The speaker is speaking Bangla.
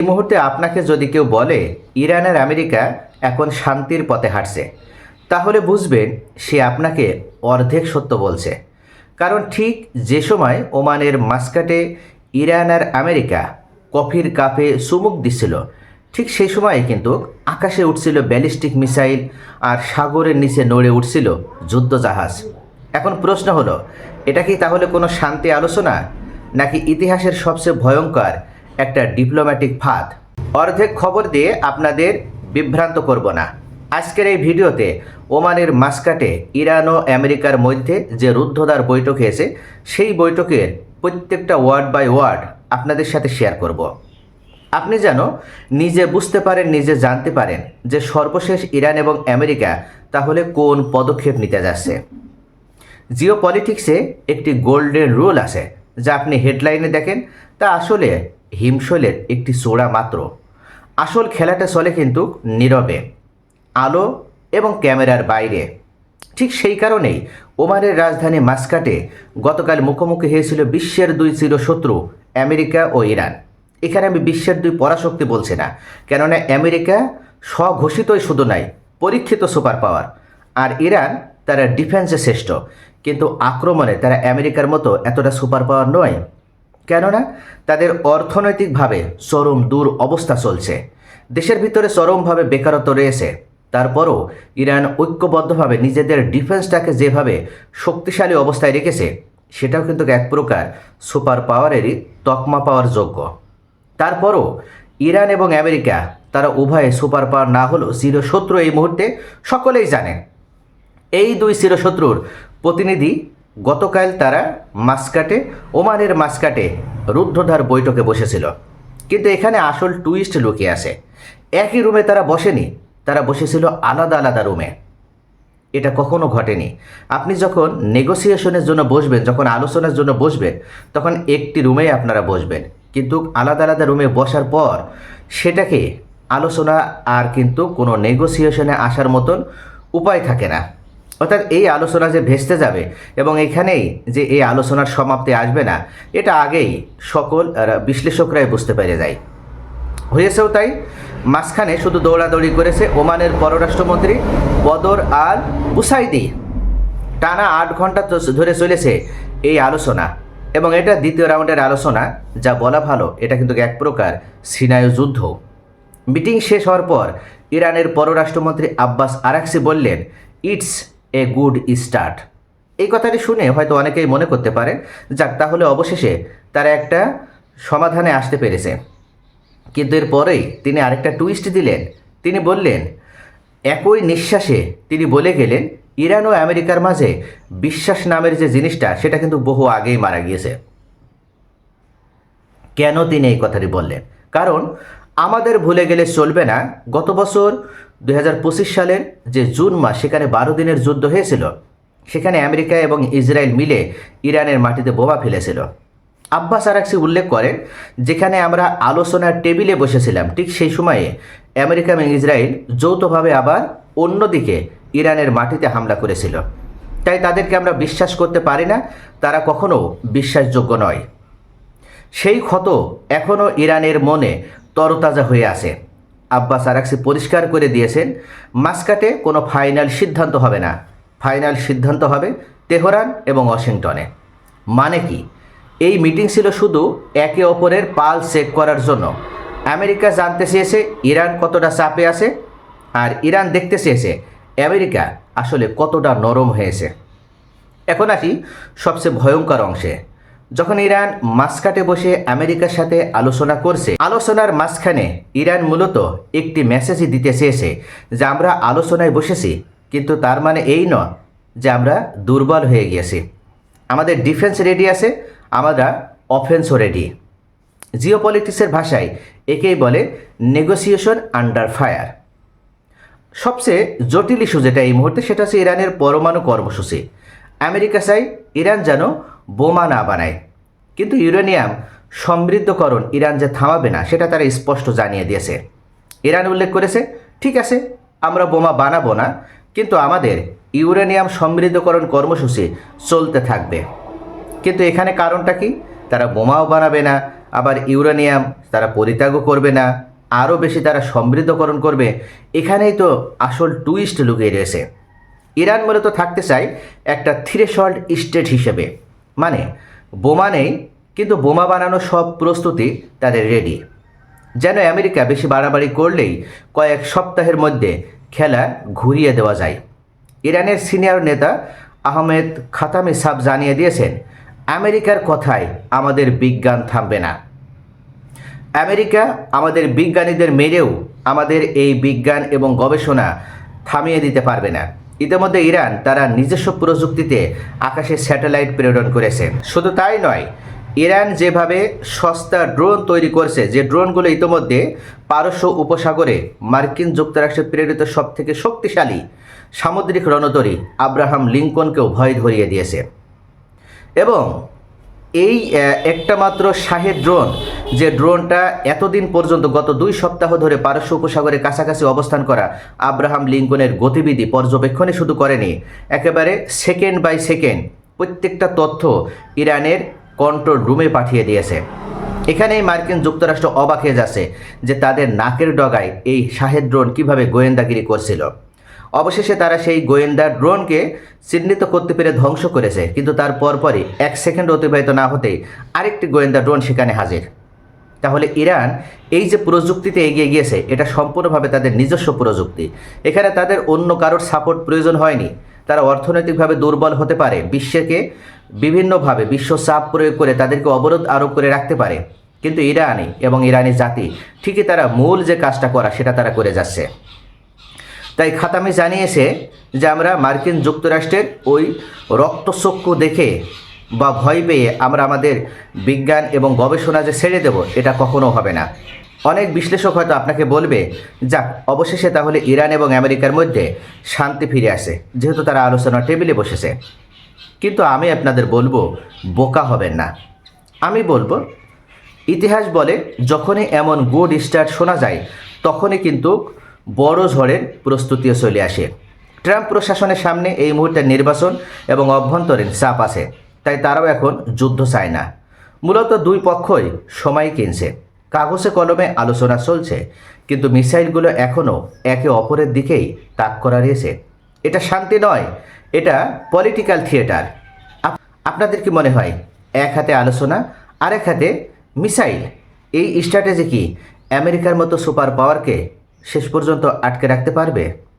এই মুহূর্তে আপনাকে যদি কেউ বলে ইরান আর আমেরিকা এখন শান্তির পথে হাঁটছে, তাহলে বুঝবেন সে আপনাকে অর্ধেক সত্য বলছে। কারণ ঠিক যে সময় ওমানের মাস্কাটে ইরান আর আমেরিকা কফির কাপে চুমুক দিচ্ছিল, ঠিক সেই সময় কিন্তু আকাশে উঠছিল ব্যালিস্টিক মিসাইল আর সাগরের নিচে নড়ে উঠছিল যুদ্ধজাহাজ। এখন প্রশ্ন হলো, এটা কি তাহলে কোনো শান্তি আলোচনা, নাকি ইতিহাসের সবচেয়ে ভয়ঙ্কর একটা ডিপ্লোম্যাটিক ফাঁদ। অর্ধেক খবর দিয়ে আপনাদের বিভ্রান্ত করব না। আজকের এই ভিডিওতে ওমানের মাস্কাটে ইরান ও আমেরিকার মধ্যে যে রুদ্ধদ্বার বৈঠক হয়েছে, সেই বৈঠকের প্রত্যেকটা ওয়ার্ড বাই ওয়ার্ড আপনাদের সাথে শেয়ার করব। আপনি যেন নিজে বুঝতে পারেন, নিজে জানতে পারেন যে সর্বশেষ ইরান এবং আমেরিকা তাহলে কোন পদক্ষেপ নিতে যাচ্ছে। জিও পলিটিক্সে একটি গোল্ডেন রুল আছে, যা আপনি হেডলাইনে দেখেন, তা আসলে হিমশৈলের একটি চোড়া মাত্র। আসল খেলাটা চলে কিন্তু নীরবে, আলো এবং ক্যামেরার বাইরে। ঠিক সেই কারণেই ওমানের রাজধানী মাস্কাটে গতকাল মুখোমুখি হয়েছিল বিশ্বের দুই চিরশত্রু আমেরিকা ও ইরান। এখানে আমি বিশ্বের দুই পরাশক্তি বলছি না, কেননা আমেরিকা স্বঘোষিতই শুধু নাই, পরীক্ষিত সুপার পাওয়ার। আর ইরান তারা ডিফেন্সে শ্রেষ্ঠ, কিন্তু আক্রমণে তারা আমেরিকার মতো এতটা সুপার পাওয়ার নয় কেননা তাদের অর্থনৈতিকভাবে চরম দূর অবস্থা চলছে। দেশের ভিতরে চরমভাবে বেকারত্ব রয়েছে। তারপরও ইরান ঐক্যবদ্ধভাবে নিজেদের ডিফেন্সটাকে যেভাবে শক্তিশালী অবস্থায় রেখেছে, সেটাও কিন্তু এক প্রকার সুপার পাওয়ারেরই তকমা পাওয়ার যোগ্য। তারপরও ইরান এবং আমেরিকা, তারা উভয়ে সুপার পাওয়ার না হলেও চিরশত্রু এই মুহূর্তে সকলেই জানে। এই দুই চিরশত্রুর প্রতিনিধি গতকাল তারা মাস্কাটে, ওমানের মাস্কাটে রুদ্ধধার বৈঠকে বসেছিল। কিন্তু এখানে আসল টুইস্ট লুকিয়ে আছে। একই রুমে তারা বসেনি, তারা বসেছিল আলাদা আলাদা রুমে। এটা কখনো ঘটেনি। আপনি যখন নেগোসিয়েশনের জন্য বসবেন, যখন আলোচনার জন্য বসবেন, তখন একটি রুমেই আপনারা বসবেন। কিন্তু আলাদা আলাদা রুমে বসার পর সেটাকে আলোচনা আর কিন্তু কোনো নেগোসিয়েশনে আসার মতন উপায় থাকে না। অর্থাৎ এই আলোচনা যে ভেস্তে যাবে এবং এখানেই যে এই আলোচনার সমাপ্তি আসবে না, এটা আগেই সকল বিশ্লেষকরাই বুঝতে পেরে যায়। হয়েছেও তাই, মাঝখানে শুধু দৌড়াদৌড়ি করেছে ওমানের পররাষ্ট্রমন্ত্রী বদর আল বুসাইদি টানা আট ঘণ্টা ধরে চলেছে এই আলোচনা এবং এটা দ্বিতীয় রাউন্ডের আলোচনা, যা বলা ভালো, এটা কিন্তু এক প্রকার সিনায়ু যুদ্ধ। মিটিং শেষ হওয়ার পর ইরানের পররাষ্ট্রমন্ত্রী আব্বাস আরাকসি বললেন, ইটস এ গুড স্টার্ট। এই কথাটি শুনে হয়তো অনেকেই মনে করতে পারেন যাক তাহলে অবশেষে তারা একটা সমাধানে আসতে পেরেছে। কিন্তু এরপরেই তিনি আরেকটা টুইস্ট দিলেন। তিনি বললেন, একই নিঃশ্বাসে তিনি বলে গেলেন, ইরান ও আমেরিকার মাঝে বিশ্বাস নামের যে জিনিসটা, সেটা কিন্তু বহু আগেই মারা গিয়েছে। কেন তিনি এই কথাটি বললেন? কারণ আমাদের ভুলে গেলে চলবে না। গত বছর দু হাজার পঁচিশ সালের যে জুন মাস, সেখানে বারো দিনের যুদ্ধ হয়েছিল। সেখানে আমেরিকা এবং ইসরায়েল মিলে ইরানের মাটিতে বোমা ফেলেছিল। আব্বাস আরাকসি উল্লেখ করেন, যেখানে আমরা আলোচনার টেবিলে বসেছিলাম, ঠিক সেই সময়ে আমেরিকা এবং ইসরায়েল যৌথভাবে আবার অন্যদিকে ইরানের মাটিতে হামলা করেছিল। তাই তাদেরকে আমরা বিশ্বাস করতে পারি না, তারা কখনো বিশ্বাসযোগ্য নয়। সেই ক্ষত এখনও ইরানের মনে তরতাজা হয়ে আছে। আব্বাস আরাকসি পরিষ্কার করে দিয়েছেন, মাস্কাটে কোনো ফাইনাল সিদ্ধান্ত হবে না। ফাইনাল সিদ্ধান্ত হবে তেহরান এবং ওয়াশিংটনে। মানে কি? এই মিটিং ছিল শুধু একে অপরের পাল চেক করার জন্য। আমেরিকা জানতে চেয়েছে ইরান কতটা চাপে আছে, আর ইরান দেখতে চেয়েছে আমেরিকা আসলে কতটা নরম হয়েছে। এখন আসি সবচেয়ে ভয়ঙ্কর অংশে। যখন ইরান মাঝখাটে বসে আমেরিকার সাথে আলোচনা করছে, আলোচনার মাঝখানে ইরান মূলত একটি মেসেজই দিতে চেয়েছে যে আমরা আলোচনায় বসেছি, কিন্তু তার মানে এই নয় যে আমরা দুর্বল হয়ে গিয়েছি। আমাদের ডিফেন্স রেডি আছে, আমরা অফেন্সও রেডি জিও পলিটিক্সের ভাষায় একেই বলে নেগোসিয়েশন আন্ডার ফায়ার সবচেয়ে জটিল ইস্যু যেটা এই মুহূর্তে, সেটা হচ্ছে ইরানের পরমাণু কর্মসূচি। আমেরিকা চাই ইরান যেন বোমা না বানায়। কিন্তু ইউরেনিয়াম সমৃদ্ধকরণ ইরান যে থামাবে না, সেটা তারা স্পষ্ট জানিয়ে দিয়েছে। ইরান উল্লেখ করেছে, ঠিক আছে, আমরা বোমা বানাবো না, কিন্তু আমাদের ইউরেনিয়াম সমৃদ্ধকরণ কর্মসূচি চলতে থাকবে। কিন্তু এখানে কারণটা কি? তারা বোমাও বানাবে না, আবার ইউরেনিয়াম তারা পরিত্যাগও করবে না, আরও বেশি তারা সমৃদ্ধকরণ করবে। এখানেই তো আসল টুইস্ট লুকিয়ে রয়েছে। ইরান মূলত থাকতে চায় একটা থ্রেশল্ড স্টেট হিসেবে। মানে বোমা নেই, কিন্তু বোমা বানানোর সব প্রস্তুতি তাদের রেডি যেন আমেরিকা বেশি বাড়াবাড়ি করলেই কয়েক সপ্তাহের মধ্যে খেলা ঘুরিয়ে দেওয়া যায়। ইরানের সিনিয়র নেতা আহমেদ খাতামি সাব জানিয়ে দিয়েছেন, আমেরিকার কথায় আমাদের বিজ্ঞান থামবে না। আমেরিকা আমাদের বিজ্ঞানীদের মেরেও আমাদের এই বিজ্ঞান এবং গবেষণা থামিয়ে দিতে পারবে না। ইতিমধ্যে ইরান তারা নিজস্ব প্রযুক্তিতে আকাশে স্যাটেলাইট প্রেরণ করেছে। শুধু তাই নয়, ইরান যেভাবে সস্তা ড্রোন তৈরি করছে, যে ড্রোনগুলো ইতিমধ্যে পারস্য উপসাগরে মার্কিন যুক্তরাষ্ট্রে প্রেরিত সবথেকে শক্তিশালী সামুদ্রিক রণতরী আব্রাহাম লিঙ্কনকেও ভয় ধরিয়ে দিয়েছে। এবং এই একটা মাত্র শাহেদ ড্রোন যে ড্রোনটা এতদিন পর্যন্ত, গত দুই সপ্তাহ ধরে পারস্য উপসাগরের কাছাকাছি অবস্থান করা আব্রাহাম লিঙ্কনের গতিবিধি পর্যবেক্ষণে শুধু করেনি। একেবারে সেকেন্ড বাই সেকেন্ড প্রত্যেকটা তথ্য ইরানের কন্ট্রোল রুমে পাঠিয়ে দিয়েছে। এখানেই মার্কিন যুক্তরাষ্ট্র অবাক হয়ে যাচ্ছে যে তাদের নাকের ডগায় এই শাহেদ ড্রোন কীভাবে গোয়েন্দাগিরি করছিল। অবশেষে তারা সেই গোয়েন্দা ড্রোনকে চিহ্নিত করতে পেরে ধ্বংস করেছে, কিন্তু তার পরপরই এক সেকেন্ড অতিবাহিত না হতেই আরেকটি গোয়েন্দা ড্রোন সেখানে হাজির। তাহলে ইরান এই যে প্রযুক্তিতে এগিয়ে গিয়েছে, এটা সম্পূর্ণভাবে তাদের নিজস্ব প্রযুক্তি। এখানে তাদের অন্য কারোর সাপোর্ট প্রয়োজন হয়নি। তারা অর্থনৈতিকভাবে দুর্বল হতে পারে, বিশ্বকে বিভিন্নভাবে বিশ্ব চাপ প্রয়োগ করে তাদেরকে অবরোধ আরোপ করে রাখতে পারে। কিন্তু ইরানি এবং ইরানি জাতি, ঠিকই তারা মূল যে কাজটা করা, সেটা তারা করে যাচ্ছে। তাই খাতামি জানিয়েছে যে আমরা মার্কিন যুক্তরাষ্ট্রের ওই রক্তচক্ষু দেখে বা ভয় পেয়ে আমরা আমাদের বিজ্ঞান এবং গবেষণা যে ছেড়ে দেব, এটা কখনো হবে না। অনেক বিশ্লেষক হয়তো আপনাকে বলবে, যাক, অবশেষে তাহলে ইরান এবং আমেরিকার মধ্যে শান্তি ফিরে আসে, যেহেতু তারা আলোচনার টেবিলে বসেছে। কিন্তু আমি আপনাদের বলব, বোকা হবেন না। আমি বলব, ইতিহাস বলে যখনই এমন গুড স্টার্ট শোনা যায়, তখনই কিন্তু বড় ঝড়ের প্রস্তুতিও চলে আসে। ট্রাম্প প্রশাসনের সামনে এই মুহূর্তে নির্বাচন এবং অভ্যন্তরীণ চাপ আছে, তাই তারাও এখন যুদ্ধ চায় না। মূলত দুই পক্ষই সময় কিনছে। কাগজে কলমে আলোচনা চলছে, কিন্তু মিসাইলগুলো এখনও একে অপরের দিকেই তাক করা রয়েছে। এটা শান্তি নয়, এটা পলিটিক্যাল থিয়েটার আপনাদের কি মনে হয়, এক হাতে আলোচনা আর এক হাতে মিসাইল? এই স্ট্র্যাটেজি কি আমেরিকার মতো সুপার পাওয়ারকে শেষ পর্যন্ত আটকে রাখতে পারবে?